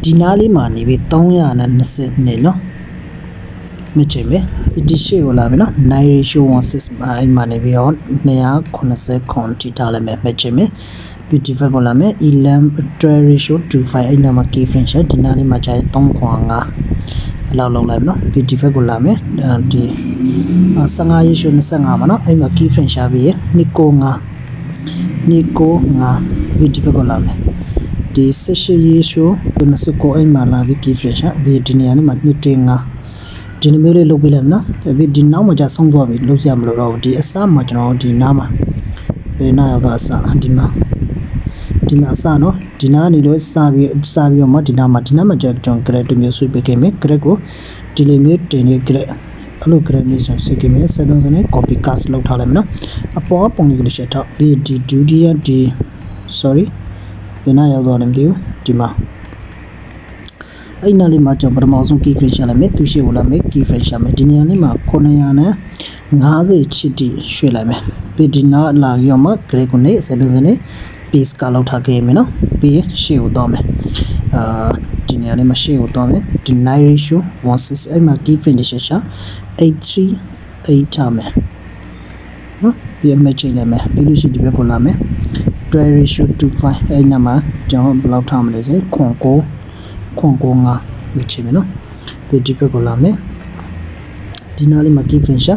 ကဲဒီနားလေးမှာနေပြီး320နဲ့နော်မချင်ပဲဒီရှေ့ကိုလာပြီနော်9 ratio 16မှာအဲ့မှာနေပြီးတော့290ခွန်ထိထားလိုက်မယ်မချင်ပဲဒီဒီဖက်ကိုလာမယ်11 12 ratio 25အဲ့နာမှာ key frame ဒီနားလေးမှာကြာ3ခွန်5အလောက်လောက်လိုက်မနော်ဒီဒီဖက်ကိုလာမယ်ဒီ15 ratio 25မှာနော်အဲ့မှာ key frame ရှာပြီးရ295 295ဒီဒီဖက်ကိုလာမယ် ဒီ18ရေရှိုး29အိမ်မှာလာပြီး key flash ဗီဒီနေရာလေးမှာ2တင်5ဒီလိုမျိုးလေးလုပ်ပေးလိုက်မနော်ဗီဒီနောက်မှာじゃဆုံးသွားပြီလုပ်စရာမလိုတော့ဘူးဒီအစမှာကျွန်တော်ဒီနားမှာဘယ်နာရောက်တော့အစဒီမှာဒီမှာအစနော်ဒီနားနေလို့စပြီးစပြီးတော့မှဒီနားမှာဒီနားမှာကျွန်တော် grade တစ်မျိုးဆွဲပေးခဲ့မယ် grade ကိုဒီလိုမျိုးတင်နေ grade အဲ့လို grade မျိုးဆိုဆွဲခဲ့မယ်73စနေ copy cast လုပ်ထားလိုက်မယ်နော်အပေါ်ပုံလေးကိုတစ်ချက်ထောက်ပြီးဒီဒုတိယဒီ sorry ဘယ်နာရောက်တော့လဲမသိဘူးဒီမှာအဲ့နားလေးမှာကျွန်တော်ပထမဆုံး key phrase ရှာလိုက်မယ်သူရှိကိုလာမယ် key phrase ရှာမယ်ဒီနေရာလေးမှာ900နဲ့50ချစ်တီရွှေ့လိုက်မယ်ပြီးဒီနားလာပြီးတော့မှ grade ကိုနေဆက်လုံးစနေ base ကလောက်ထားခဲ့မယ်နော်ပြီးရှေ့ကိုတော့မယ်အာဒီနေရာလေးမှာရှေ့ကိုတော့မယ်ဒီ9 ratio 16အဲ့မှာ key phrase ရှာရှာ83 8ထားမယ်နော်ပြီးအမချိတ်လိုက်မယ်ပြီးလို့ရှိရင်ဒီဘက်ကိုလာမယ် 12 ratio to 5အဲ့နာမှာကျွန်တော်ဘယ်လောက်ထားမလဲဆိုရင်ခွန်ကိုခွန်ကို5မြချင်မယ်နော်ဒီဒီဘက်ကိုလာမယ်ဒီနားလေးမှာ key frame ရှာ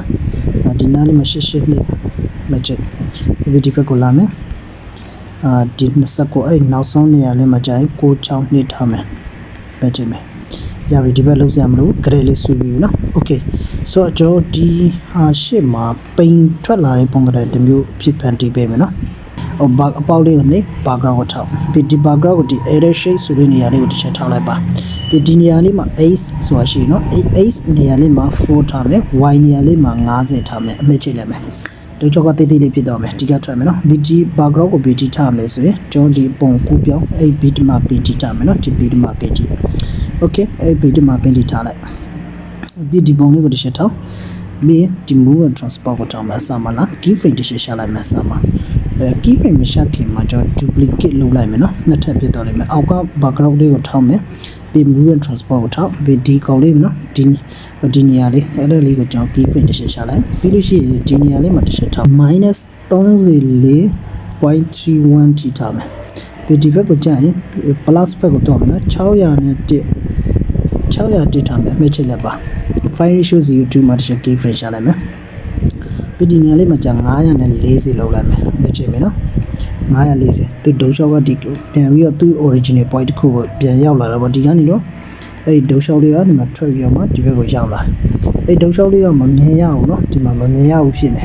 ဒီနားလေးမှာရှစ်ရှစ်နှစ်မချစ်ဒီဒီဘက်ကိုလာမယ်အာဒီ20ကိုအဲ့နောက်ဆုံးနေရာလေးမှာကြာရင်6ချောင်းနှစ်ထားမယ်ပဲချင်မယ်ရပြီဒီဘက်လုံးစရာမလို gray လေးဆွေးပြီးနော် okay ဆိုတော့ကျွန်တော်ဒီဟာရှစ်မှာပိန်ထွက်လာတဲ့ပုံစံတစ်မျိုးဖြစ်ဖန်တီးပေးမယ်နော် ဟိုဘာအပေါက်လေးကိုနေ background ကိုထောက်ပြီးဒီ background ကိုဒီ error shade ဆိုတဲ့နေရာလေးကိုတစ်ချက်ထောက်လိုက်ပါပြီးဒီနေရာလေးမှာ ace ဆိုတာရှိနော် ace နေရာလေးမှာ4ထားမယ် y နေရာလေးမှာ50ထားမယ်အမြင့်ချိတ်လိုက်မယ်တို့ချောကတိတ်တိတ်လေးဖြစ်တော့မယ်ဒီကထွက်မယ်နော် BT background ကို BT ထားမယ်ဆိုရင်ကျွန်တော်ဒီပုံကူပြောင်းအဲ့ BT mark BT ထားမယ်နော်ဒီ BT mark BT okay အဲ့ BT mark BT ထားလိုက်ပြီးဒီပုံလေးကိုတစ်ချက်ထောက်ပြီးဒီ move and transport ကိုတောင်းမယ်အစမလား key frame တစ်ချက်ရှာလိုက်မယ်အစမှာအဲ key frame မရှာခင်မှာကျွန်တော် duplicate လုပ်လိုက်မယ်နော်နှစ်ထပ်ဖြစ်သွားလိမ့်မယ်အောက်က background လေးကိုထောက်မယ်ပြီး move and transport ကိုထောက်ပြီးဒီကောင်လေးနော်ဒီဒီနေရာလေးအဲ့ဒါလေးကိုကျွန်တော် key frame တစ်ချက်ရှာလိုက်ပြီးလို့ရှိရင်ဒီနေရာလေးမှာတစ်ချက်ထောက် -34.31 ထိထားမယ်ပြီးဒီဘက်ကိုကြာရင် plus ဘက်ကိုတော့မယ်နော်600နဲ့1 600တိထားမယ်မှတ်ချက်လက်ပါ file ratio 02မှာတစ်ချက် key frame ရှာလိုက်မယ်ပြီးဒီနေရာလေးမှာကြာ940လောက်လိုက်မယ် မယ်နော်940သူဒုံရှောက်ကဒီပြန်ပြီးတော့သူ original point တစ်ခုကိုပြန်ရောက်လာတော့ဗောဒီကနေတော့အဲ့ဒုံရှောက်လေးကဒီမှာထွက်ပြီးတော့မှဒီဘက်ကိုရောက်လာအဲ့ဒုံရှောက်လေးကမမြင်ရဘူးနော်ဒီမှာမမြင်ရဘူးဖြစ်နေ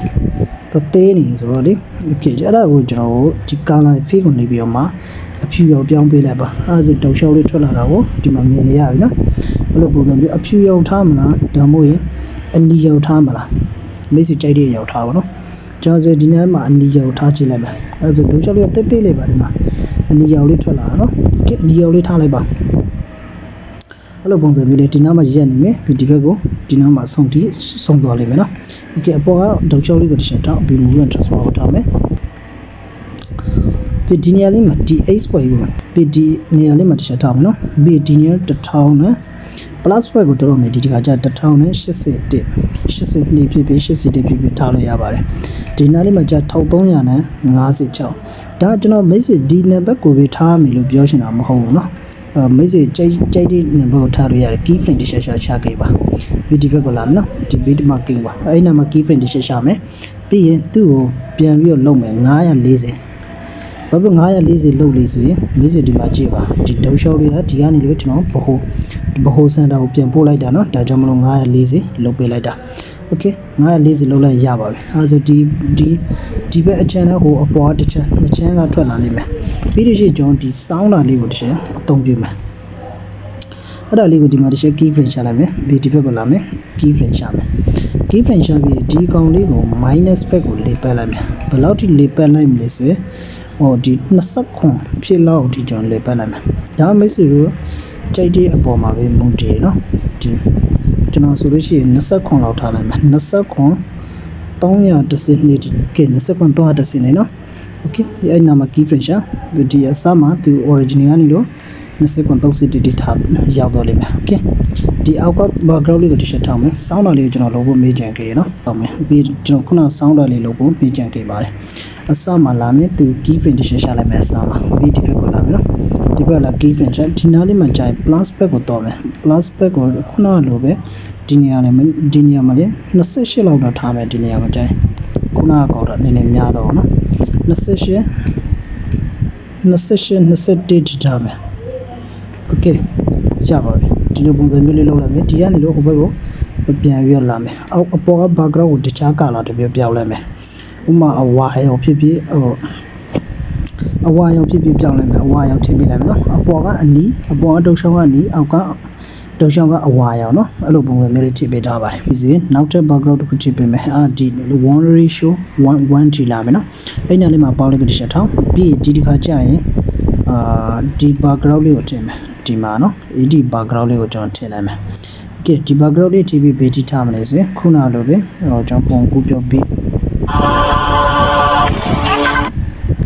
တော့သေးနေဆိုတော့လေ okay အဲ့ဒါကိုကျွန်တော်တို့ဒီ color fade ကိုနေပြီးတော့မှအဖြူရောင်ပြောင်းပေးလိုက်ပါအဲ့ဒါဆိုဒုံရှောက်လေးထွက်လာတာကိုဒီမှာမြင်နေရပြီနော်ဘယ်လိုပုံစံမျိုးအဖြူရောင်ထားမလားဒါမှမဟုတ်ရင်အနီရောင်ထားမလားမိတ်ဆွေကြိုက်တဲ့ရောင်ထားပါနော် ကျွန်တော်ဆိုဒီနေ့မှာအနီရောင်ထားချင်လိုက်မယ်အဲဒါဆိုတောက်လျှောက်လေးကတိတ်တိတ်လေးပါဒီမှာအနီရောင်လေးထွက်လာတာနော်ကဲအနီရောင်လေးထားလိုက်ပါအဲ့လိုပုံစံမျိုးလေးဒီနားမှာရက်နေမယ်ဒီဘက်ကိုဒီနားမှာဆုံးတီးဆုံးသွားလိမ့်မယ်နော်โอเคအပေါ်ကတောက်လျှောက်လေးကိုတစ်ချက်တောက်ပြီး move and transfer ကိုထားမယ်ပြီးဒီနေရာလေးမှာ DH ပွဲကိုပြီးဒီနေရာလေးမှာတစ်ချက်ထားမယ်နော်ပြီးဒီနေရာ1000နဲ့ plus ပွဲကိုတော့မယ်ဒီဒီကကြာ1000နဲ့81 82ဖြစ်ဖြစ်81ဖြစ်ဖြစ်ထားလို့ရပါတယ် ဒီနားလေးမှာကြာ1300နဲ့56ဒါကျွန်တော် message ဒီ number ကိုပဲထားမယ်လို့ပြောချင်တာမဟုတ်ဘူးเนาะအဲ message ကြိုက်ကြိုက်တဲ့ number ကိုထားလို့ရတယ် key frame တစ်ချက်ရှာချခဲ့ပါပြီးဒီဘက်ကိုလာမယ်နော်ဒီ bit marking ပါအဲ့ဒီနာမှာ key frame တစ်ချက်ရှာမယ်ပြီးရင်သူ့ကိုပြန်ပြီးတော့လုပ်မယ်940ဘာဖြစ်940လုပ်လို့ဆိုရင် message ဒီမှာကြည့်ပါဒီဒုံလျှောက်လေးကဒီကနေလို့ကျွန်တော်ဘဟုဘဟုစင်တာကိုပြန်ပို့လိုက်တာเนาะဒါကြောင့်မလို့940လုပ်ပေးလိုက်တာ okay 940လုပ်လိုက်ရပါပြီအဲဆိုဒီဒီဒီဘက်အချမ်းနဲ့ဟိုအပေါ်တစ်ချမ်းနှစ်ချမ်းကထွက်လာလိမ့်မယ်ပြီးလို့ရှိရင်ကျွန်တော်ဒီစောင်းတာလေးကိုတစ်ချက်အသုံးပြုမယ်အဲ့ဒါလေးကိုဒီမှာတစ်ချက် key frame ရှာလိုက်မယ်ပြီးဒီဘက်ကိုလာမယ် key frame ရှာမယ် key frame ရှာပြီးဒီကောင်လေးကို minus ဘက်ကိုလေပတ်လိုက်မယ်ဘယ်လောက်ထိလေပတ်လိုက်မလဲဆိုရင်ဟိုဒီ20ခွန်ဖြစ်လောက်ဒီကျွန်တော်လေပတ်လိုက်မယ်ဒါမိတ်ဆွေတို့ကြိုက်တဲ့အပေါ်မှာပဲမူတည်เนาะဒီ ကျွန်တော်ဆိုလို့ရှိရင်20ခွန်လောက်ထားလိုက်မယ်20ခွန်310နေကဲ20ခွန်310နေเนาะ okay အဲ့နာမှာ key frame ရှာဒီအစမှာသူ original ကနေလို့ 20ကွန်30တိတိထားရောက်တော့လိမ့်မယ်โอเคဒီအောက်က background လေးကိုတစ်ချက်ထောက်မယ်စောင်းတာလေးကိုကျွန်တော်လုပ်ဖို့မေးကြံခဲ့ရနော်ထောက်မယ်ပြီးကျွန်တော်ခုနစောင်းတာလေးလုပ်ဖို့မေးကြံခဲ့ပါတယ်အစမှာလာမယ်သူ key frame တစ်ချက်ရှာလိုက်မယ်အစမှာပြီးဒီဘက်ကိုလာမယ်နော် ဒီဘက်ကလာ key function ဒီနားလေးမှာကြာရင် plus back ကိုတော့မယ် plus back ကိုခုနကလိုပဲဒီနေရာလည်းဒီနေရာမှာလည်း28လောက်တော့ထားမယ်ဒီနေရာမှာကြာရင်ခုနကတော့နည်းနည်းများတော့ဗောနော်28 28 21ဒီထားမယ် okay ရပါပြီဒီလိုပုံစံမျိုးလေးလောက်လိုက်မယ်ဒီကနေလို့ဟိုဘက်ကိုပြန်ရွက်လာမယ်အောက်အပေါ်က background ကိုတခြား color တစ်မျိုးပြောင်းလိုက်မယ်ဥပမာအဝါရောဖြစ်ဖြစ်ဟို အဝါရောဖြစ်ဖြစ်ပြောင်းလိုက်မယ်အဝါရောထည့်ပေးလိုက်မယ်နော်အပေါ်ကအနီးအပေါ်ကဒုတ်ရှောင်းကအနီးအောက်ကဒုတ်ရှောင်းကအဝါရောနော်အဲ့လိုပုံစံမျိုးလေးထည့်ပေးထားပါတယ်ပြီးစီနောက်ထပ် background တစ်ခုထည့်ပေးမယ်အာဒီ1 ratio 1 1ဒီလာမယ်နော်အဲ့ညာလေးမှာပေါင်းလိုက်ပြီးတစ်ချက်ထောင်းပြီးဒီတစ်ခါကြာရင်အာဒီ background လေးကိုထည့်မယ်ဒီမှာနော်ဒီ background လေးကိုကျွန်တော်ထည့်လိုက်မယ်ကဲဒီ background လေး TV ဘေးတိထားမလဲဆိုရင်ခုနလိုပဲဟိုကျွန်တော်ပုံကူးပြောပြီး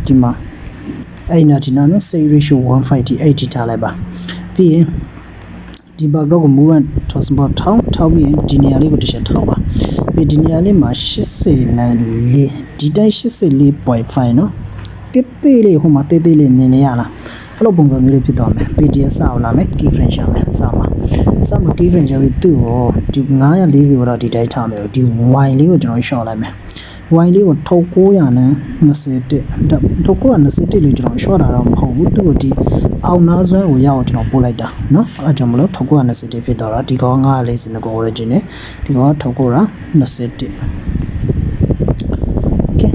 ဒီမှာ အဲ့နာဒီနာနော် say ratio 158တိထားလိုက်ပါပြီးရင်ဒီ background ကို move and toss bar ထောင်းထောင်းပြီးရင်ဒီနေရာလေးကိုတစ်ချက်ထောင်းပါပြီးဒီနေရာလေးမှာ80နဲ့4ဒီတိုင်း84.5နော်တိတိလေးဟိုမှာတိတိလေးမြင်နေရလားအဲ့လိုပုံစံမျိုးလေးဖြစ်သွားမယ် PDF စောက်လာမယ် key frame ရှာမယ်အစမှာအစမှာ key frame ရှာပြီးသူ့ကိုဒီ940ကိုတော့ဒီတိုင်းထားမယ်ဒီ y လေးကိုကျွန်တော်ရှော့လိုက်မယ် y လေးကိုထုတ်900နဲ့21ထုတ်921လေးကျွန်တော်ရှော့တာတော့မဟုတ်ဘူးသူ့ကိုဒီအောင်နာစွမ်းကိုရအောင်ကျွန်တော်ပို့လိုက်တာเนาะအဲကြောင့်မလို့ထုတ်921ဖြစ်တော့တာဒီကောင်940ကို origin နဲ့ဒီကောင်ကထုတ်900 21 okay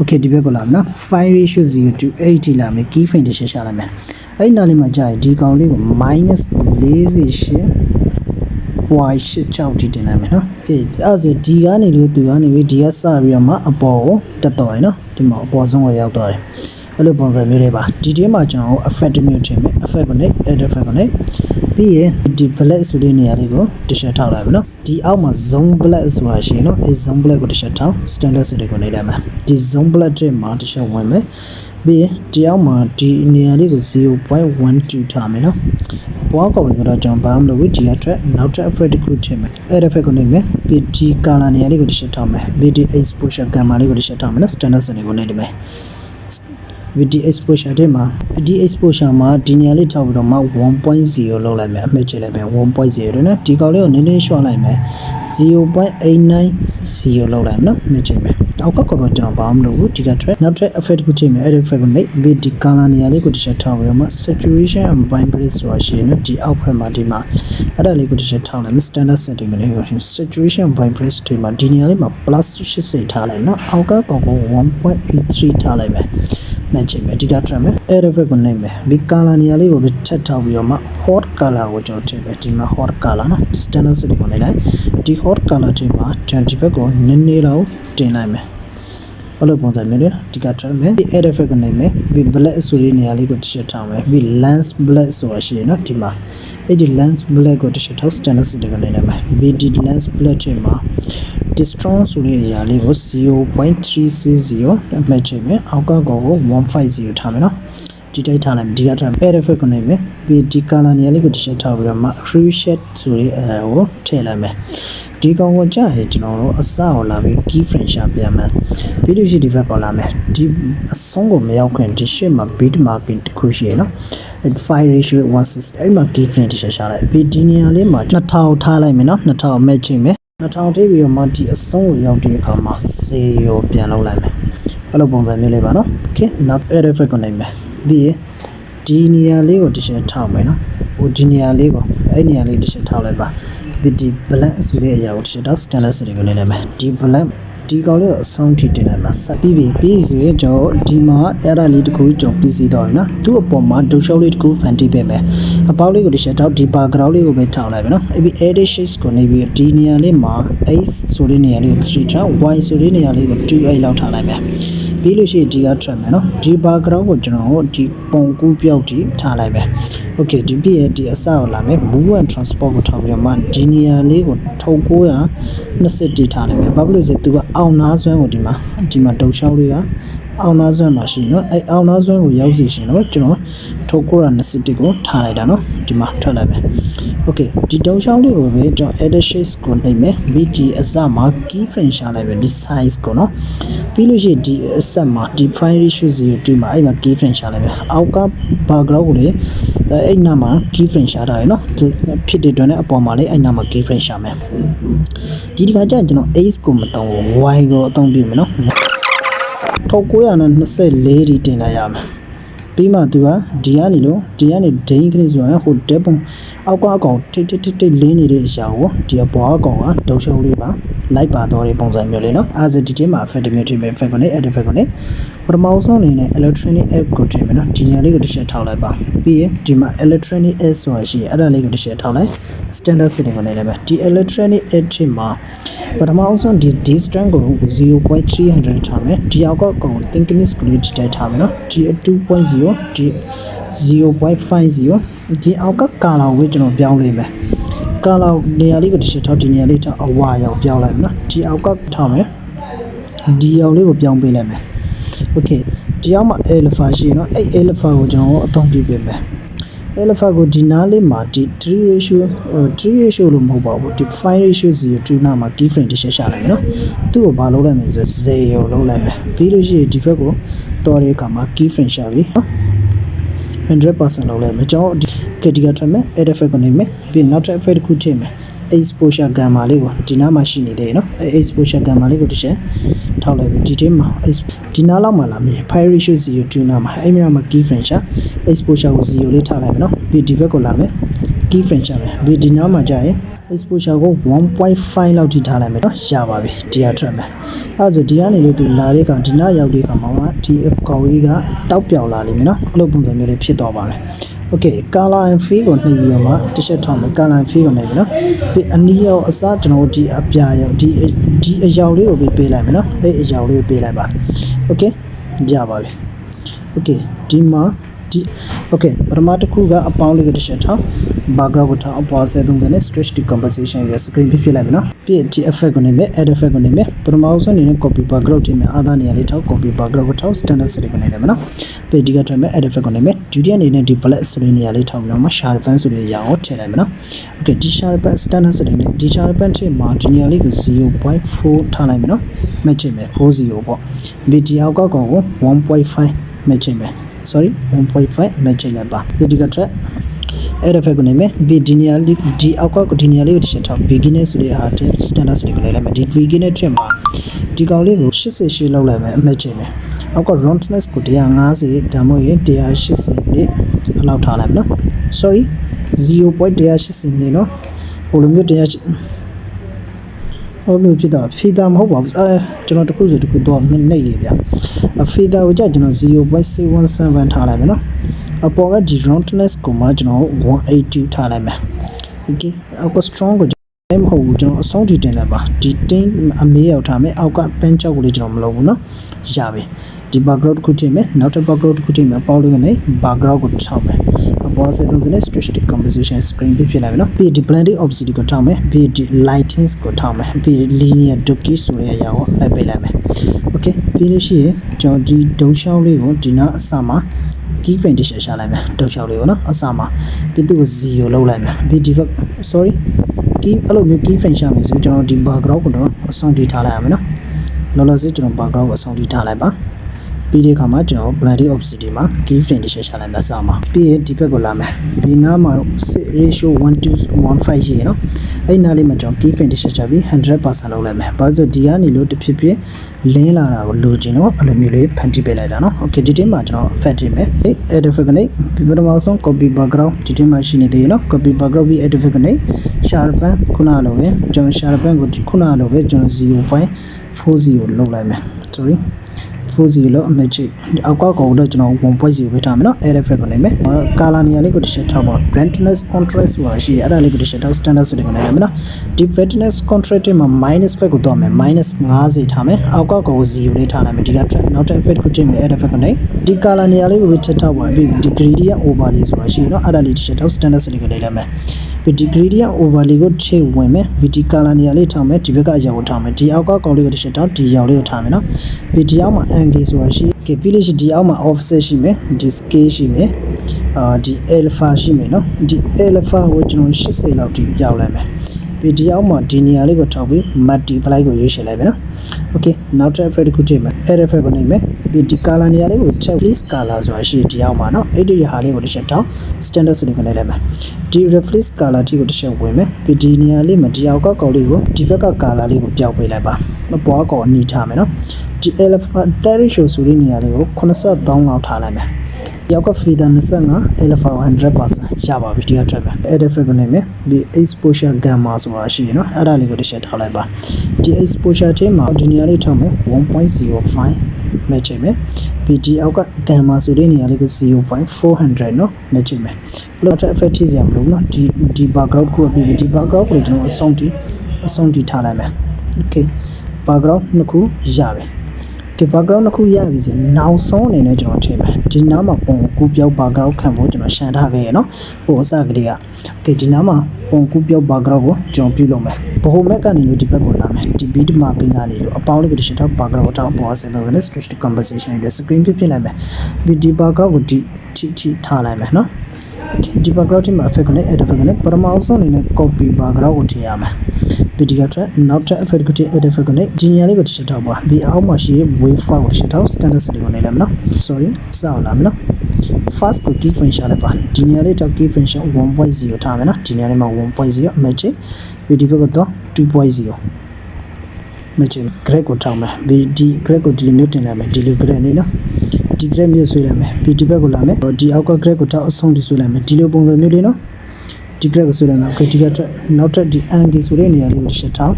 okay ဒီဘက်ကလာမနော်5 ratio 0 to 8ထိလာမယ် key frame တစ်ချက်ရှာလိုက်မယ်အဲ့နားလေးမှာကြာရင်ဒီကောင်လေးကို -48 0.86 ထိတင်လိုက်မယ်နော်။ကဲအဲ့ဆိုဒီကနေလို့သူကနေပြီးဒီကစပြီးတော့မှအပေါ်ကိုတက်တော့ရနော်။ဒီမှာအပေါ်ဆုံးကိုရောက်သွားတယ်။အဲ့လိုပုံစံမျိုးတွေပါ။ဒီထဲမှာကျွန်တော် effect တစ်မျိုးထည့်မယ်။ effect ကိုနဲ့ add effect ကိုနဲ့ပြီးရင်ဒီ black ဆိုတဲ့နေရာလေးကိုတစ်ချက်ထောက်လိုက်မယ်နော်။ဒီအောက်မှာ zone black ဆိုတာရှိရင်နော်။အဲ zone black ကိုတစ်ချက်ထောက် stainless တွေကိုနေလိုက်မယ်။ဒီ zone black တွေမှာတစ်ချက်ဝင်မယ်။ ပြီးရင်ဒီအောက်မှာဒီနေရာလေးကို0.12ထားမယ်နော်။ပွားကော်ဝင်ကတော့ကျွန်တော်ဘာမှမလုပ်ဘူးဒီအတွက်နောက်ထပ် effect တစ်ခုထည့်မယ်အဲ့ effect ကိုနေမယ်ပြီးဒီ color နေရာလေးကိုတစ်ချက်ထောက်မယ်ပြီးဒီ exposure gamma လေးကိုတစ်ချက်ထောက်မယ်နော် standard စနစ်ကိုနေတယ် မယ် VD exposure တဲ့မှာ VD exposure မှာဒီနေရာလေးထောက်ပြီးတော့မှ1.0လောက်လိုက်မယ်အမှတ်ချလိုက်မယ်1.0တဲ့နော်ဒီကောင်လေးကိုနည်းနည်း short လိုက်မယ်0.890လောက်လိုက်မယ်နော်မှတ်ချမယ်အောက်ကကတော့ကျွန်တော်ဘာမှမလုပ်ဘူးဒီက track နောက် track effect ကိုချိန်မယ်အဲ့ effect ကိုနေပြီးဒီ color နေရာလေးကိုတစ်ချက်ထောက်ပြီးတော့မှ saturation and vibrance ဆိုတာရှိရင်နော်ဒီအောက်ဖက်မှာဒီမှာအဲ့ဒါလေးကိုတစ်ချက်ထောက်လိုက်မယ် standard setting ကိုလေးကို saturation and vibrance တွေမှာဒီနေရာလေးမှာ plus 80ထားလိုက်နော်အောက်ကကောင်ကို1.83ထားလိုက်မယ် မှတ်ချင်မယ်ဒီက track မယ် air effect ကိုနိုင်မယ်ဒီ color နေရာလေးကိုထပ်ထောက်ပြီးတော့မှ hot color ကိုကျွန်တော်ထည့်မယ်ဒီမှာ hot color နော် standard setting ကိုနိုင်လိုက်ဒီ hot color တွေမှာကျွန်တော်ဒီဘက်ကိုနည်းနည်းတော့တင်လိုက်မယ်အဲ့လိုပုံစံမျိုးလေဒီက track မယ်ဒီ air effect ကိုနိုင်မယ်ပြီး black ဆိုတဲ့နေရာလေးကိုတစ်ချက်ထားမယ်ပြီး lens black ဆိုတာရှိရနော်ဒီမှာအဲ့ဒီ lens black ကိုတစ်ချက်ထောက် standard setting ကိုနိုင်လိုက်မယ်ပြီးဒီ lens black တွေမှာ distron ဆိုတဲ့အရာလေးကို0.360အမှတ်ချိန်မယ်အောက်ကကောကို150ထားမယ်နော်ဒီတိုက်ထားလိုက်မယ်ဒီကထား air effect ကိုနိုင်မယ်ပြီးဒီ color နေရာလေးကိုတစ်ချက်ထားပြီးတော့မှ reset ဆိုတဲ့အဲကိုထည့်လိုက်မယ်ဒီကောင်ကိုကြာရင်ကျွန်တော်တို့အစကိုလာပြီး key frame ရှာပြမယ်ပြီးလို့ရှိဒီဘက်ကိုလာမယ်ဒီအဆုံးကိုမရောက်ခင်ဒီရှေ့မှာ bit marking တစ်ခုရှိရနော်5 ratio 160အဲ့မှာ key frame တစ်ချက်ရှာလိုက်ပြီးဒီနေရာလေးမှာ2000ထားလိုက်မယ်နော်2000အမှတ်ချိန်မယ် 2000ထိပ်ပြီးတော့မှဒီအဆုံးကိုရောက်တဲ့အခါမှာ0ပြန်လောက်လိုက်မယ်အဲ့လိုပုံစံမျိုးလေးပါနော် okay နောက် air effect ကိုနိုင်မယ်ပြီးရင်ဒီနေရာလေးကိုတစ်ချက်ထောက်မယ်နော်ဟိုဒီနေရာလေးကိုအဲ့နေရာလေးတစ်ချက်ထောက်လိုက်ပါပြီးဒီ black ဆိုတဲ့အရာကိုတစ်ချက်တော့ stainless တွေကိုနေလိုက်မယ်ဒီ black ဒီကောင်လေးကိုအဆုံးထိတင်လိုက်မှာဆက်ပြီးပြီပြီးဆိုရင်ကျွန်တော်ဒီမှာအဲ့ဒါလေးတခုကျွန်တော်ပြီးစီတော့ရနော်သူ့အပေါ်မှာဒုရှောက်လေးတခုဖန်တီးပေးမယ်အပေါက်လေးကိုတစ်ချက်တော့ဒီ background လေးကိုပဲထောက်လိုက်မယ်နော်အဲ့ပြီး edit shades ကိုနေပြီးဒီနေရာလေးမှာ x ဆိုတဲ့နေရာလေးကို3ထား y ဆိုတဲ့နေရာလေးကို2လောက်ထားလိုက်မယ် ပြီးလို့ရှိရင်ဒီကထွက်မယ်နော်ဒီ background ကိုကျွန်တော်ဒီပုံကူးပြောက်တီထားလိုက်မယ် okay ဒီပြည့်ဒီအစကိုလာမယ် move and transport ကိုထောက်ပြီးတော့မှဒီနေရာလေးကိုထုတ်920ထားလိုက်မယ်ဘာဖြစ်လို့လဲဆိုသူကအောင်နာစွမ်းကိုဒီမှာဒီမှာတုံချောင်းလေးက အောက်နားစွန်းမှာရှိရင်နော်အဲ့အောက်နားစွန်းကိုရောက်စီရှင်နော်ကျွန်တော်ထုတ်ကိုရ21ကိုထားလိုက်တာနော်ဒီမှာထွက်လိုက်မယ် okay ဒီတောင်းချောင်းလေးကိုပဲကျွန်တော် edit shapes ကိုနှိပ်မယ် BD အစမှာ key frame ရှာလိုက်ပဲဒီ size ကိုနော်ပြီးလို့ရှိရင်ဒီအစမှာ define ratio 02မှာအဲ့မှာ key frame ရှာလိုက်ပဲအောက်က background ကိုလေအဲ့နာမှာ key frame ရှာထားတယ်နော်သူဖြစ်တဲ့တွင်လည်းအပေါ်မှာလေအဲ့နာမှာ key frame ရှာမယ်ဒီဒီခါကျရင်ကျွန်တော် ace ကိုမတုံးဘူး y ကိုအသုံးပြုမယ်နော် 1924ဒီတင်လိုက်ရမယ်ပြီးမှသူကဒီကနေလို့ဒီကနေဒိန်းကလေးဆိုရင်ဟိုတက်ပုံအောက်ကအကောင်တိတ်တိတ်တိတ်လင်းနေတဲ့အရာကိုဒီအပေါ်အကောင်ကဒုံရှုံလေးပါလိုက်ပါတော့တဲ့ပုံစံမျိုးလေးနော်အဲဆိုဒီချိန်မှာ effect မျိုးတင်မယ် effect ကိုလည်း add effect ကိုလည်းပထမဆုံးအနေနဲ့ electronic app ကိုတင်မယ်နော်ဒီညာလေးကိုတစ်ချက်ထောက်လိုက်ပါပြီးရင်ဒီမှာ electronic app ဆိုတာရှိရအဲ့ဒါလေးကိုတစ်ချက်ထောက်လိုက် standard setting ကိုလည်းလည်းပဲဒီ electronic app ချိန်မှာပထမဆုံးဒီ distance ကို0.300ထားမယ်ဒီအောက်ကကောင် thickness ကိုလည်း detect ထားမယ်နော်ဒီ2.0ဒီ 0.50ဒီအောက်က color ကိုကျွန်တော်ပြောင်းလိုက်မယ် color နေရာလေးကိုတစ်ချက်ထောက်ဒီနေရာလေးထောက်အဝရောက်ပြောင်းလိုက်မယ်နော်ဒီအောက်ကထောက်မယ်ဒီရောက်လေးကိုပြောင်းပေးလိုက်မယ် okay ဒီအောက်မှာ alpha ရှိရင်နော်အဲ့ alpha ကိုကျွန်တော်အသုံးပြုပေးမယ် alpha ကိုဒီနားလေးမှာဒီ3 ratio 3 ratio လို့မဟုတ်ပါဘူးဒီ5 ratio 0 2နာမှာ key frame တစ်ချက်ရှာလိုက်မယ်နော်သူ့ကိုဘာလုပ်လိုက်မလဲဆိုတော့0လုံးလိုက်မယ်ပြီးလို့ရှိရင်ဒီဘက်ကိုတော်တဲ့အခါမှာ key frame ရှာပြီနော် 100%လောက်လိုက်မယ်ကျွန်တော်ဒီကတိကထွက်မယ် add effect ကိုနေမယ်ပြီးနောက်ထပ် effect တစ်ခုထည့်မယ် exposure gamma လေးကိုဒီနားမှာရှိနေသေးတယ်နော်အဲ exposure gamma လေးကိုတစ်ချက်ထောက်လိုက်ပြီးဒီထဲမှာဒီနားလောက်မှာလာမယ် file ratio 02နားမှာအဲ့မြောက်မှာ key frame ရှာ exposure ကို0လေးထားလိုက်မယ်နော်ပြီးဒီဘက်ကိုလာမယ် key frame ရှာမယ်ပြီးဒီနားမှာကြာရင် exposure ကို1.5လောက်ထိထားလိုက်မယ်နော်ရပါပြီဒီဟာထွက်မယ်အဲဆိုဒီကနေလို့သူလာတဲ့ကောင်ဒီနားရောက်တဲ့ကောင်မှာဒီအကောင်ကြီးကတောက်ပြောင်လာလိမ့်မယ်နော်အဲ့လိုပုံစံမျိုးလေးဖြစ်သွားပါမယ် okay color and feel ကိုနှိပ်ပြီးတော့မှတစ်ချက်ထောက်မယ် color and feel ကိုနှိပ်ပြီနော်ပြီးအနီးရောက်အစားကျွန်တော်ဒီအပြာရောက်ဒီဒီအယောင်လေးကိုပေးပေးလိုက်မယ်နော်အဲ့အယောင်လေးကိုပေးလိုက်ပါ okay ရပါပြီ okay ဒီမှာ ဒီ okay ပထမတစ်ခုကအပေါင်းလေးကိုတစ်ချက်ထောက် background ကိုထောက်အပေါ်ဆဲသုံးစနဲ့ stretch decomposition ရ screen ဖြစ်ဖြစ်လိုက်မယ်နော်ပြီးဒီ effect ကိုနေမယ် add effect ကိုနေမယ်ပထမဆုံးအနေနဲ့ copy background တင်မယ်အာသာနေရာလေးထောက် copy background ကိုထောက် standard setting ကိုနေတယ်မယ်နော်ပြီးဒီကထွက်မယ် add effect ကိုနေမယ်ဒုတိယအနေနဲ့ဒီ black ဆိုတဲ့နေရာလေးထောက်ပြီးတော့မှ sharpen ဆိုတဲ့အရာကိုထည့်လိုက်မယ်နော် okay ဒီ sharpen standard setting နဲ့ဒီ sharpen ထည့်မှာဒီနေရာလေးကို0.4ထားလိုက်မယ်နော် match မယ်40ပေါ့ပြီးဒီအောက်ကကောင်ကို1.5 match မယ် sorry 1.5 match လိုက်ပါဒီကထွက်အဲ့ဒါဖက်ကနေမယ်ဒီဒီနေရာလေးဒီအောက်ကဒီနေရာလေးကိုတစ်ချက်ထောက် beginner ဆိုတဲ့ဟာ standard ဆိုတဲ့ကိုလိုက်လိုက်မယ်ဒီ beginner ထက်မှာဒီကောင်လေးကို88လောက်လိုက်မယ်အမှတ်ချိန်မယ်အောက်က roundness ကို150ဒါမှမဟုတ်ရင်180နဲ့အလောက်ထားလိုက်မယ်နော် sorry 0.180နဲ့နော်ဟိုလိုမျိုး180 ဟုတ်လို့ဖြစ်တော့ဖီတာမဟုတ်ပါဘူးအဲကျွန်တော်တခုဆိုတခုတော့နှိမ့်နေဗျဖီတာကိုကြကျွန်တော်0.617ထားလိုက်မယ်နော်အပေါ်ကဒီ roundness ကိုမှကျွန်တော်180ထားလိုက်မယ် okay အောက်က strong ကိုမဟုတ်ဘူးကျွန်တော်အဆုံးထိတင်လိုက်ပါဒီတင်းအမေးရောက်ထားမယ်အောက်က pen ချောက်ကိုလေးကျွန်တော်မလုပ်ဘူးเนาะရပြီဒီ background တစ်ခုတင်မယ်နောက်တစ် background တစ်ခုတင်မယ်ပေါက်လေးကနေ background ကိုထောက်မယ် was a thousand static composition screen ဖြစ်လာပြီနော်ပြီးဒီ blending of cd ကိုထောက်မယ်ပြီးဒီ lightings ကိုထောက်မယ်ပြီး linear doki ဆိုတဲ့အရာကိုအပ်ပေးလိုက်မယ် okay ပြီးလို့ရှိရင်ကျွန်တော်ဒီဒုံရှောင်းလေးကိုဒီနောက်အစမှာ key frame တစ်ချက်ရှာလိုက်မယ်ဒုံရှောင်းလေးကိုနော်အစမှာပြီးသူ့ကို0လောက်လိုက်မယ်ပြီးဒီ sorry key အဲ့လိုမျိုး key frame ရှာမယ်ဆိုရင်ကျွန်တော်ဒီ background ကိုတော့အဆုံးထိထားလိုက်ရမယ်နော်လောလောဆယ်ကျွန်တော် background ကိုအဆုံးထိထားလိုက်ပါ ပြီးတဲ့အခါမှာကျွန်တော် blending opacity မှာ key frame တစ်ချက်ရှာလိုက်မယ်အစမှာပြီးရင်ဒီဘက်ကိုလာမယ်ဒီနားမှာ ratio 1 to 15ရှိရနော်အဲ့နားလေးမှာကျွန်တော် key frame တစ်ချက်ချပြီး100%လောက်လိုက်မယ်ဘာလို့ဆိုဒီကနေလို့တစ်ဖြစ်ဖြစ်လင်းလာတာကိုလိုချင်တော့အဲ့လိုမျိုးလေးဖန်တီးပေးလိုက်တာနော် okay ဒီတင်းမှာကျွန်တော် effect တင်မယ် add effect ကနေပြီးပထမဆုံး copy background ဒီတင်းမှာရှိနေသေးရနော် copy background ပြီး add effect ကနေ sharpen ခုနလိုပဲကျွန်တော် sharpen ကိုခုနလိုပဲကျွန်တော်0.40လောက်လိုက်မယ် sorry 40လို့အမေချစ်အောက်ကကောင်တော့ကျွန်တော်1.0ပဲထားမယ်နော် add effect ကိုနေမယ်ကာလာနေရာလေးကိုတစ်ချက်ထောက်ပါ brightness contrast ဆိုတာရှိရအဲ့ဒါလေးကိုတစ်ချက်ထောက် standard setting ကိုနေရမယ်နော်ဒီ brightness contrast မှာ minus effect ကိုတော့မယ် minus 50ထားမယ်အောက်ကကောင်ကို0လေးထားလိုက်မယ်ဒီကနောက်တစ် effect ကိုချိန်မယ် add effect ကိုနေဒီကာလာနေရာလေးကိုပဲချက်ထောက်ပါပြီးဒီ gradient overlay ဆိုတာရှိရနော်အဲ့ဒါလေးတစ်ချက်ထောက် standard setting ကိုနေလိုက်မယ် ပြီးဒီ gradient overlay ကိုထည့်ဝင်မယ်ပြီးဒီ color နေရာလေးထားမယ်ဒီဘက်ကအရာကိုထားမယ်ဒီအောက်ကကောင်လေးကိုတစ်ချက်တော့ဒီရောင်လေးကိုထားမယ်နော်ပြီးဒီအောက်မှာ angle ဆိုတာရှိ okay village ဒီအောက်မှာ offset ရှိမယ်ဒီ scale ရှိမယ်အာဒီ alpha ရှိမယ်နော်ဒီ alpha ကိုကျွန်တော်80လောက်ထိပြောင်းလိုက်မယ် ပြီးဒီအောက်မှာဒီနေရာလေးကိုထောက်ပြီး multiply ကိုရွေးချယ်လိုက်မယ်နော် okay နောက်ထပ် effect တစ်ခုထည့်မယ် add effect ကိုနှိပ်မယ်ပြီးဒီ color နေရာလေးကို check please color ဆိုတာရှိဒီအောက်မှာနော်အဲ့ဒီဟာလေးကိုတစ်ချက်တောင်း standard setting ကိုနှိပ်လိုက်မယ်ဒီ reflex color တိကိုတစ်ချက်ဝင်မယ်ပြီးဒီနေရာလေးမှာဒီအောက်ကကောင်လေးကိုဒီဘက်က color လေးကိုပြောင်းပေးလိုက်ပါမပွားကောင်အနီးထားမယ်နော်ဒီ elephant theory show ဆိုတဲ့နေရာလေးကို83လောက်ထားလိုက်မယ် ယောက်က feeder 25 alpha 100%ရပါပြီဒီကထွက်မယ် add effect ကိုနေမယ်ဒီ exposure gamma ဆိုတာရှိရနော်အဲ့ဒါလေးကိုတစ်ချက်ထားလိုက်ပါဒီ exposure ထဲမှာဒီနေရာလေးထောက်မယ်1.05မဲ့ချိန်မယ်ပြီးဒီအောက်က gamma ဆိုတဲ့နေရာလေးကို0.400နော်မဲ့ချိန်မယ်လို့ထပ် effect ထိစရာမလိုဘူးနော်ဒီဒီ background ကိုပြီးပြီဒီ background ကိုကျွန်တော်အဆုံးထိအဆုံးထိထားလိုက်မယ် okay background နှစ်ခုရပြီ okay background နှစ်ခုရပြီဆိုရင်နောက်ဆုံးအနေနဲ့ကျွန်တော်ထည့်မယ်ဒီနားမှာပုံကူပြောက် background ခံဖို့ကျွန်တော်ရှန်ထားခဲ့ရနော်ဟိုအစကလေးက okay ဒီနားမှာပုံကူပြောက် background ကိုကျွန်တော်ပြုလုပ်မယ်ဘိုမက်ကနေလို့ဒီဘက်ကိုလာမယ်ဒီ beat marking ကနေလို့အပေါင်းလေးကိုတစ်ချက်တော့ background ကိုတောင်းပေါ်ဆက်တော့လည်း switch to composition ရဲ့ screen ဖြစ်ဖြစ်လိုက်မယ်ဒီဒီ background ကိုဒီထိထိထားလိုက်မယ်နော်ဒီ background မှာ effect နဲ့ add effect နဲ့ပထမဆုံးအနေနဲ့ copy background ကိုထည့်ရမယ် ဗီဒီယိုထက်နောက်ထပ် effect ကိုထည့် add effect နဲ့ဒီနေရာလေးကိုတစ်ချက်ထောက်ပါဒီအောက်မှာရှိတဲ့ wave file ကိုတစ်ချက်ထောက် standard setting ကိုနေလိုက်မယ်နော် sorry စအောင်လာမယ်နော် first ကို key frame ရှာလိုက်ပါဒီနေရာလေးတော့ key frame 1.0ထားမယ်နော်ဒီနေရာလေးမှာ1.0 match ဗီဒီယိုကတော့2.0 match grade ကိုထောက်မယ်ဒီ grade ကိုဒီလိုမျိုးတင်လိုက်မယ်ဒီလို grade နေနော်ဒီ grade မျိုးဆွဲလိုက်မယ်ပြီးဒီဘက်ကိုလာမယ်ဒီအောက်က grade ကိုထောက်အဆုံးထိဆွဲလိုက်မယ်ဒီလိုပုံစံမျိုးလေးနော် ဒီ graph ကိုဆွဲလိုက်မှာ okay ဒီကထက်နောက်ထပ်ဒီ angle ဆိုတဲ့နေရာလေးကိုတစ်ချက်ထား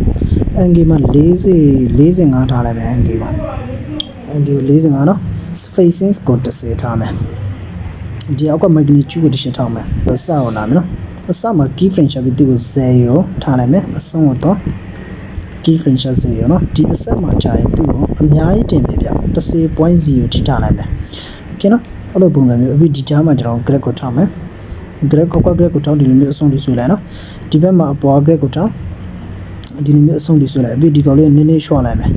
angle မှာ40 45ထားလိုက်မယ် angle မှာ angle 45နော် spacing ကို30ထားမယ်ဒီအောက်က magnitude ကိုတစ်ချက်ထားမယ်အစအောင်လာမယ်နော်အစမှာ key frame ချက်ပြီးသူ့ကို0ထားလိုက်မယ်အဆုံးတော့ key frame ချက်0နော်ဒီအဆက်မှာကြာရင်သူ့ကိုအများကြီးတင်ပြပြ30.0ထိထားလိုက်မယ် okay နော်အဲ့လိုပုံစံမျိုးအပြီးဒီကြားမှာကျွန်တော် graph ကိုထားမယ် grade ကို grade ကိုထောက်ဒီလိုမျိုးအဆုံးထိဆွဲလိုက်နော်ဒီဘက်မှာအပေါ် grade ကိုထောက်ဒီလိုမျိုးအဆုံးထိဆွဲလိုက်ပြီးဒီကောင်လေးနည်းနည်းရှော့လိုက်မယ်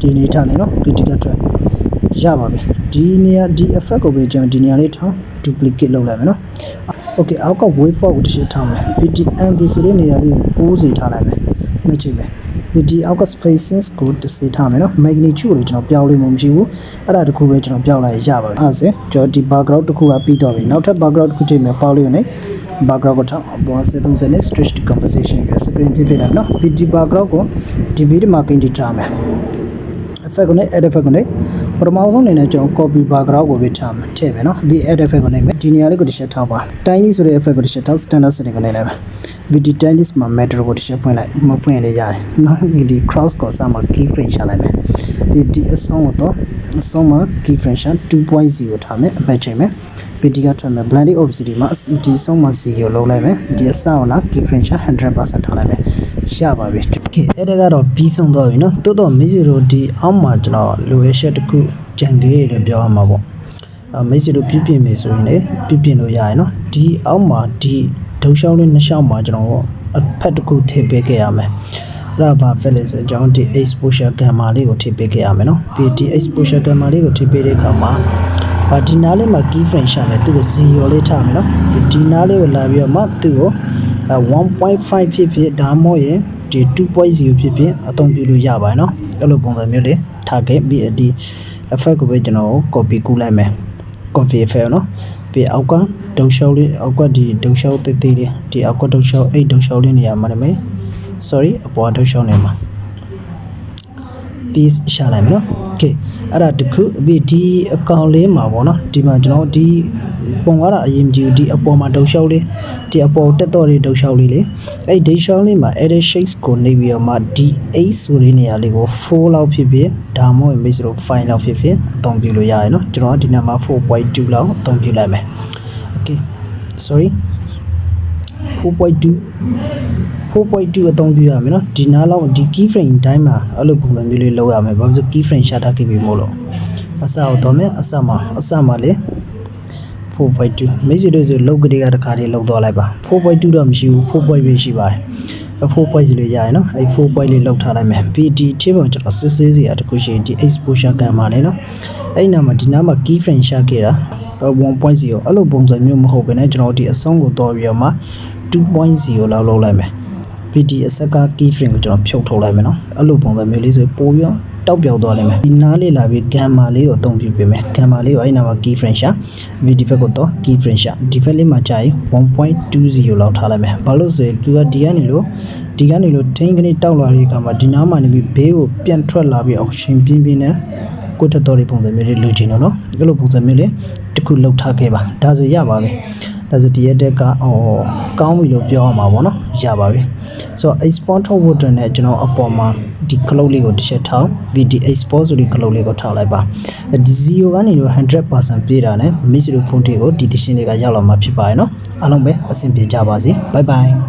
ဒီနေထားလိုက်နော် critical track ရပါပြီဒီနေရာဒီ effect ကိုပဲကျွန်တော်ဒီနေရာလေးထောင်း duplicate လုပ်လိုက်မယ်နော် okay အောက်က wave forward ကိုတစ်ချက်ထားမယ် VD angle ဆိုတဲ့နေရာလေးကို60ထားလိုက်မယ်မှတ်ကြည့်မယ် VD အောက်က spacing ကိုတစ်စေထားမယ်နော် magnitude ကိုကျွန်တော်ပြောင်းလို့မရှိဘူးအဲ့ဒါတခုပဲကျွန်တော်ပြောင်းလိုက်ရပါပြီအဲ့ဒါဆိုကျွန်တော်ဒီ background တစ်ခုကပြီးတော့ပြီနောက်ထပ် background တစ်ခုချိန်မယ်ပေါက်လို့ရနေ background ကိုထောက်ဘောစ30နဲ့ stretch composition ရ screen ဖြစ်ဖြစ်လာမယ်နော် VD background ကိုဒီ beat marking တိထားမယ် effect ကိုနဲ့ add effect ကိုနဲ့ပထမဆုံးအနေနဲ့ကျွန်တော် copy background ကိုပဲထားမယ်ထည့်မယ်နော်ပြီး add effect ကိုနဲ့ဒီနေရာလေးကိုတစ်ချက်ထားပါ tiny ဆိုတဲ့ effect ကိုတစ်ချက်ထား standard setting ကိုနဲ့လိုက်မယ် VD tiny မှာ matter ကိုတစ်ချက်ဖွင့်လိုက်မဖွင့်လေးရတယ်နော်ဒီ cross ကိုစမှာ key frame ရှာလိုက်မယ်ဒီဒီအဆုံးတော့အဆုံးမှာ key frame ရှာ2.0ထားမယ်အမှတ်ချိန်မယ်ပြီးဒီကထွက်မယ် blending obsidian မှာဒီဆုံးမှာ0လုံးလိုက်မယ်ဒီအစအောင်လား key frame ရှာ100%ထားလိုက်မယ် ရပါပြီ။ကဲအဲ့ဒါကတော့ပြီးဆုံးသွားပြီနော်။တိုးတော့မိစီတို့ဒီအောက်မှာကျွန်တော်လိုရချက်တစ်ခုကြံခဲ့ရတယ်ပြောရမှာပေါ့။အမိစီတို့ပြပြမယ်ဆိုရင်လေပြပြလို့ရရနော်။ဒီအောက်မှာဒီဒုံရှောင်းလေးနှစ်ရှောင်းမှာကျွန်တော်အဖက်တစ်ခုထည့်ပေးခဲ့ရမယ်။အဲ့ဒါဘာဖြစ်လဲဆိုတော့ကျွန်တော်ဒီ exposure gamma လေးကိုထည့်ပေးခဲ့ရမယ်နော်။ဒီဒီ exposure gamma လေးကိုထည့်ပေးတဲ့အခါမှာဒီနားလေးမှာ key frame ရှာမယ်သူ့ကို0လေးထားမယ်နော်။ဒီနားလေးကိုလာပြီးတော့မှသူ့ကို 1.5ဖြစ်ဖြစ်ဒါမှမဟုတ်ရင်ဒီ2.0ဖြစ်ဖြစ်အသုံးပြုလို့ရပါတယ်เนาะအဲ့လိုပုံစံမျိုးလေးထားခဲ့ပြီးဒီ effect ကိုပဲကျွန်တော် copy ကူးလိုက်မယ် copy effect เนาะပြီးအောက်ကဒုံလျှောက်လေးအောက်ကဒီဒုံလျှောက်တိတ်တိတ်လေးဒီအောက်ကဒုံလျှောက်အဲ့ဒုံလျှောက်လေးနေရာမှာနေမယ် sorry အပေါ်ဒုံလျှောက်နေမှာ piece ရှာလိုက်မယ်နော် okay အဲ့ဒါတခုပြီးဒီအကောင်လေးမှာပေါ့နော်ဒီမှာကျွန်တော်ဒီပုံကားတာအရင်ကြည့်ဒီအပေါ်မှာဒုံလျှောက်လေးဒီအပေါ်တက်တော့လေးဒုံလျှောက်လေးလေအဲ့ဒုံလျှောက်လေးမှာ edit shapes ကိုနေပြီးတော့မှဒီ8ဆိုတဲ့နေရာလေးကို4လောက်ဖြစ်ဖြစ်ဒါမှမဟုတ် image လို့5လောက်ဖြစ်ဖြစ်အသုံးပြုလို့ရရနော်ကျွန်တော်ကဒီနေ့မှာ4.2လောက်အသုံးပြုလိုက်မယ် okay sorry 4.2 4.2အသုံးပြုရမယ်နော်ဒီနားလောက်ဒီ key frame တိုင်းမှာအဲ့လိုပုံစံမျိုးလေးလောက်ရမယ်ဘာလို့ဆို key frame ရှာထားခဲ့ပြီမို့လို့အစအောင်တော့မယ်အစမှာအစမှာလေ4.2မိတ်ဆွေတို့ဆိုလောက်ကလေးကတစ်ခါတည်းလောက်သွားလိုက်ပါ4.2တော့မရှိဘူး 4. ပဲရှိပါတယ်4 point စီလေးရရနော်အဲ့4 point လေးလောက်ထားလိုက်မယ်ပြီးဒီ table ကျွန်တော်စစ်ဆေးစီရတခုရှိရင်ဒီ exposure ကံပါလေနော်အဲ့နာမှာဒီနားမှာ key frame ရှာခဲ့တာ1.0အဲ့လိုပုံစံမျိုးမဟုတ်ဘဲနဲ့ကျွန်တော်ဒီအဆုံးကိုတော့ပြီးတော့မှ2.0လောက်လောက်လိုက်မယ် ပြီးဒီအဆက်က key frame ကိုကျွန်တော်ဖြုတ်ထုတ်လိုက်မယ်နော်အဲ့လိုပုံစံမျိုးလေးဆိုပိုပြီးတော့တောက်ပြောက်သွားလိမ့်မယ်ဒီနားလေးလာပြီး gamma လေးကိုအသုံးပြုပေးမယ် gamma လေးကိုအဲ့နာမှာ key frame ရှာပြီး defect ကိုတော့ key frame ရှာ defect လေးမှာကြာရင်1.20လောက်ထားလိုက်မယ်ဘာလို့ဆိုရင်သူကဒီကနေလို့ဒီကနေလို့ထိန်းကနေတောက်လာတဲ့အခါမှာဒီနားမှာနေပြီးဘေးကိုပြန်ထွက်လာပြီးအောက်ရှင်ပြင်းပြင်းနဲ့ကိုတက်တော်ဒီပုံစံမျိုးလေးလိုချင်တော့နော်အဲ့လိုပုံစံမျိုးလေးတစ်ခုလောက်ထားခဲ့ပါဒါဆိုရပါပဲဒါဆိုဒီရက်တက်ကအော်ကောင်းပြီလို့ပြောရမှာပေါ့နော်ရပါပြီ ဆိုတော့ export ထုတ်ဖို့အတွက်နဲ့ကျွန်တော်အပေါ်မှာဒီ cloud လေးကိုတစ်ချက်ထောင်းပြီးဒီ export ဆိုဒီ cloud လေးကိုထောင်းလိုက်ပါဒီ0ကနေလို့100%ပြေးတာနဲ့ miss တို့ဖုန်းတွေကိုဒီ decision တွေကရောက်လာမှာဖြစ်ပါရဲ့နော်အားလုံးပဲအဆင်ပြေကြပါစေ bye bye